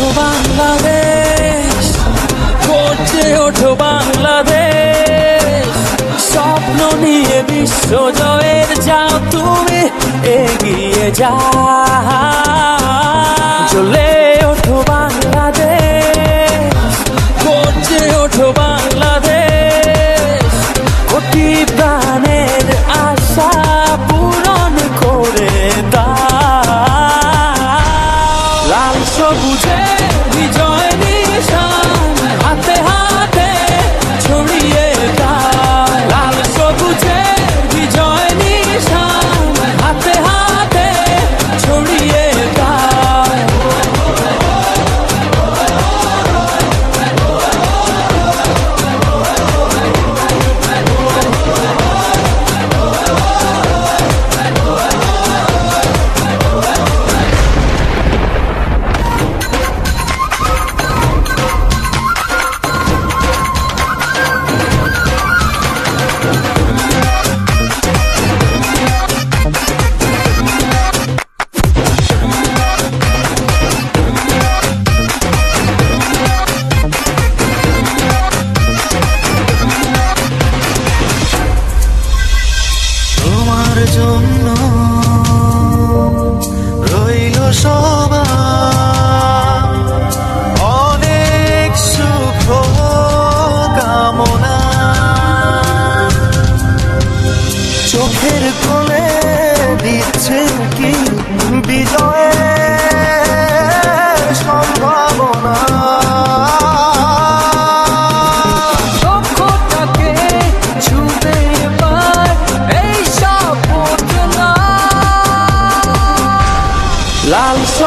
ওঠো বাংলাদেশ করছে ওঠো বাংলাদেশ। স্বপ্ন নিয়ে বিশ্ব জয়ের যাও তুমি, এগিয়ে যা চলে ওঠো বাংলা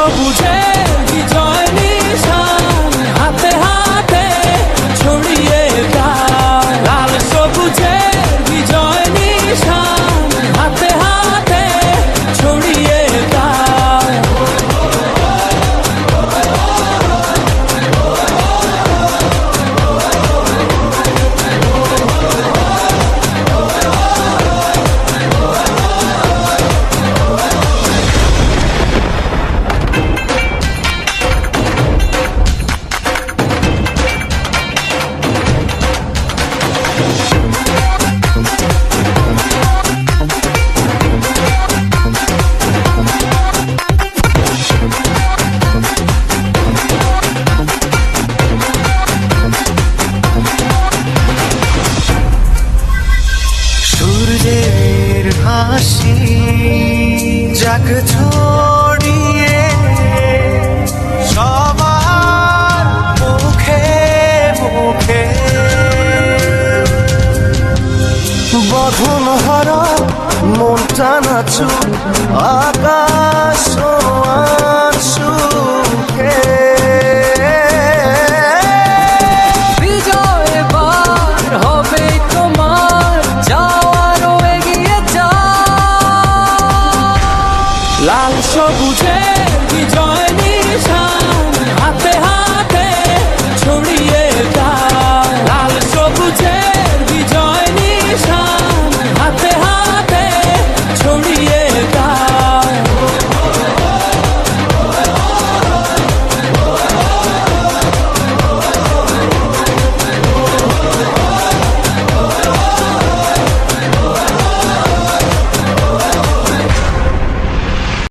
সবুজের বিজয় নিশা ডাক ছড়িয়ে সবার মুখে মুখে। বধন হর মন টানা আকাশ Langsung.